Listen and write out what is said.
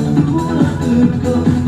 I've got